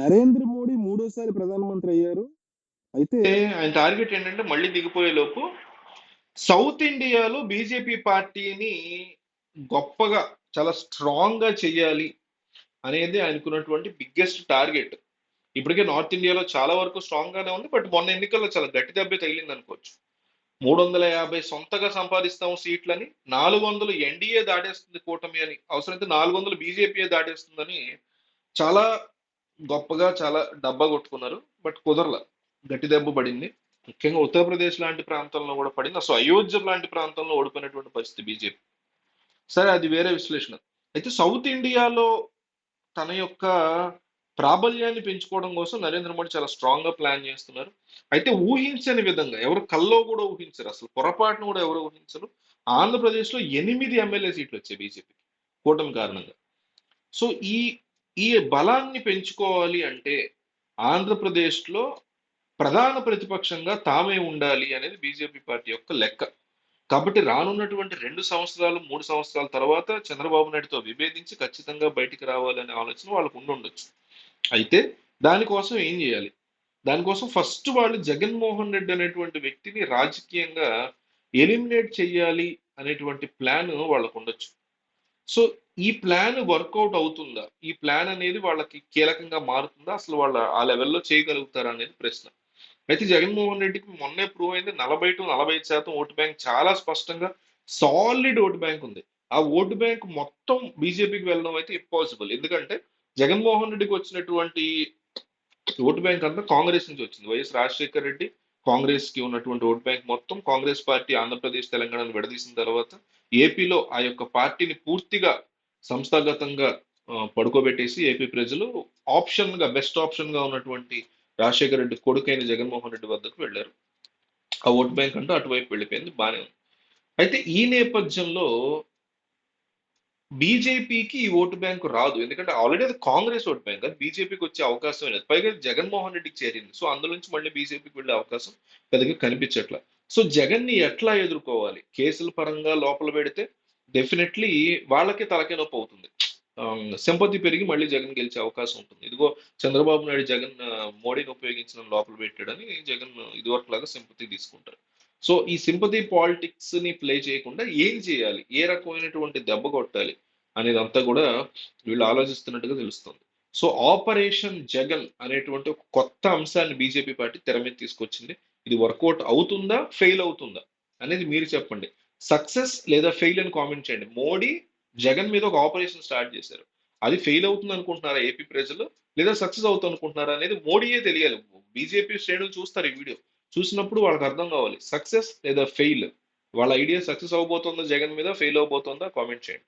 నరేంద్ర మోడీ మూడోసారి ప్రధానమంత్రి అయ్యారు. అయితే ఆయన టార్గెట్ ఏంటంటే మళ్ళీ దిగిపోయే లోపు సౌత్ ఇండియాలో బీజేపీ పార్టీని గొప్పగా చాలా స్ట్రాంగ్గా చెయ్యాలి అనేది ఆయనకున్నటువంటి బిగ్గెస్ట్ టార్గెట్. ఇప్పటికే నార్త్ ఇండియాలో చాలా వరకు స్ట్రాంగ్ గానే ఉంది బట్ మొన్న ఎన్నికల్లో చాలా గట్టి దెబ్బే తగిలింది అనుకోవచ్చు. మూడు వందల యాభై సొంతగా సంపాదిస్తాము సీట్లని నాలుగు వందలు ఎన్డీఏ దాటేస్తుంది కూటమి అని అవసరమైతే నాలుగు వందలు బీజేపీ దాటేస్తుందని చాలా గొప్పగా చాలా డబ్బా కొట్టుకున్నారు బట్ కుదరల. గట్టి దెబ్బ పడింది. ముఖ్యంగా ఉత్తరప్రదేశ్ లాంటి ప్రాంతంలో కూడా పడింది. అసలు అయోధ్య లాంటి ప్రాంతంలో ఓడిపోయినటువంటి పరిస్థితి బీజేపీ. సరే అది వేరే విశ్లేషణ. అయితే సౌత్ ఇండియాలో తన యొక్క ప్రాబల్యాన్ని పెంచుకోవడం కోసం నరేంద్ర మోడీ చాలా స్ట్రాంగ్గా ప్లాన్ చేస్తున్నారు. అయితే ఊహించని విధంగా ఎవరు కల్లో కూడా ఊహించరు. అసలు పొరపాటును కూడా ఎవరు ఊహించరు. ఆంధ్రప్రదేశ్లో ఎనిమిది ఎమ్మెల్యే సీట్లు వచ్చాయి బీజేపీకి కూటమి కారణంగా. సో ఈ ఈ బలాన్ని పెంచుకోవాలి అంటే ఆంధ్రప్రదేశ్లో ప్రధాన ప్రతిపక్షంగా తామే ఉండాలి అనేది బీజేపీ పార్టీ యొక్క లెక్క. కాబట్టి రానున్నటువంటి రెండు సంవత్సరాలు మూడు సంవత్సరాల తర్వాత చంద్రబాబు నాయుడుతో విభేదించి ఖచ్చితంగా బయటికి రావాలనే ఆలోచన వాళ్ళకు ఉండుండొచ్చు అయితే దానికోసం ఏం చేయాలి? దానికోసం ఫస్ట్ వాళ్ళు జగన్మోహన్ రెడ్డి అనేటువంటి వ్యక్తిని రాజకీయంగా ఎలిమినేట్ చేయాలి అనేటువంటి ప్లాన్ వాళ్ళకు ఉండొచ్చు. సో ఈ ప్లాన్ వర్కౌట్ అవుతుందా? ఈ ప్లాన్ అనేది వాళ్ళకి కీలకంగా మారుతుందా? అసలు వాళ్ళ ఆ లెవెల్లో చేయగలుగుతారా అనేది ప్రశ్న. అయితే జగన్మోహన్ రెడ్డికి మొన్నే ప్రూవ్ అయింది నలభై టు నలభై ఐదు శాతం ఓటు బ్యాంక్ చాలా స్పష్టంగా సాలిడ్ ఓటు బ్యాంక్ ఉంది. ఆ ఓటు బ్యాంక్ మొత్తం బీజేపీకి వెళ్ళడం అయితే ఇంపాసిబుల్ ఎందుకంటే జగన్మోహన్ రెడ్డికి వచ్చినటువంటి ఓటు బ్యాంక్ అంతా కాంగ్రెస్ నుంచి వచ్చింది. వైఎస్ రాజశేఖర్ రెడ్డి కాంగ్రెస్కి ఉన్నటువంటి ఓట్ బ్యాంక్ మొత్తం కాంగ్రెస్ పార్టీ ఆంధ్రప్రదేశ్ తెలంగాణను విడదీసిన తర్వాత ఏపీలో ఆ యొక్క పార్టీని పూర్తిగా సంస్థాగతంగా పడుకోబెట్టేసి ఏపీ ప్రజలు ఆప్షన్గా బెస్ట్ ఆప్షన్గా ఉన్నటువంటి రాజశేఖర రెడ్డి కొడుకైన జగన్మోహన్ రెడ్డి వద్దకు వెళ్ళారు. ఆ ఓట్ బ్యాంక్ అంటూ అటువైపు వెళ్ళిపోయింది బాగానే ఉంది. అయితే ఈ నేపథ్యంలో బీజేపీకి ఈ ఓటు బ్యాంకు రాదు. ఎందుకంటే ఆల్రెడీ అది కాంగ్రెస్ ఓటు బ్యాంక్ అది బీజేపీకి వచ్చే అవకాశం లేదు. పైగా జగన్మోహన్ రెడ్డికి చేరింది. సో అందులో నుంచి మళ్ళీ బీజేపీకి వెళ్ళే అవకాశం పెద్దగా కనిపించట్ల. సో జగన్ని ఎట్లా ఎదుర్కోవాలి? కేసుల పరంగా లోపల పెడితే డెఫినెట్లీ వాళ్ళకే తలకే నొప్పి అవుతుంది. Um, సింపతి పెరిగి మళ్ళీ జగన్ గెలిచే అవకాశం ఉంటుంది. ఇదిగో చంద్రబాబు నాయుడు జగన్ uh, మోడీని ఉపయోగించిన లోపల పెట్టాడని జగన్ ఇదివరకు లాగా సింపతి తీసుకుంటారు. సో ఈ సింపతి పాలిటిక్స్ని ప్లే చేయకుండా ఏం చేయాలి? ఏ రకమైనటువంటి దెబ్బ కొట్టాలి? అనేది అంతా కూడా వీళ్ళు ఆలోచిస్తున్నట్టుగా తెలుస్తుంది. సో ఆపరేషన్ జగన్ అనేటువంటి ఒక కొత్త అంశాన్ని బీజేపీ పార్టీ తెర మీద తీసుకొచ్చింది. ఇది వర్కౌట్ అవుతుందా? ఫెయిల్ అవుతుందా? అనేది మీరు చెప్పండి. సక్సెస్ లేదా ఫెయిల్ అని కామెంట్ చేయండి. మోడీ జగన్ మీద ఒక ఆపరేషన్ స్టార్ట్ చేశారు. అది ఫెయిల్ అవుతుంది అనుకుంటున్నారా ఏపీ ప్రజలు? లేదా సక్సెస్ అవుతుంది అనుకుంటున్నారా అనేది మోడీయే తెలియాలి. బీజేపీ శ్రేణులు చూస్తారు ఈ వీడియో. చూసినప్పుడు వాళ్ళకి అర్థం కావాలి. సక్సెస్ లేదా ఫెయిల్. వాళ్ళ ఐడియా సక్సెస్ అవబోతుందా జగన్ మీద? ఫెయిల్ అవబోతుందా కామెంట్ చేయండి.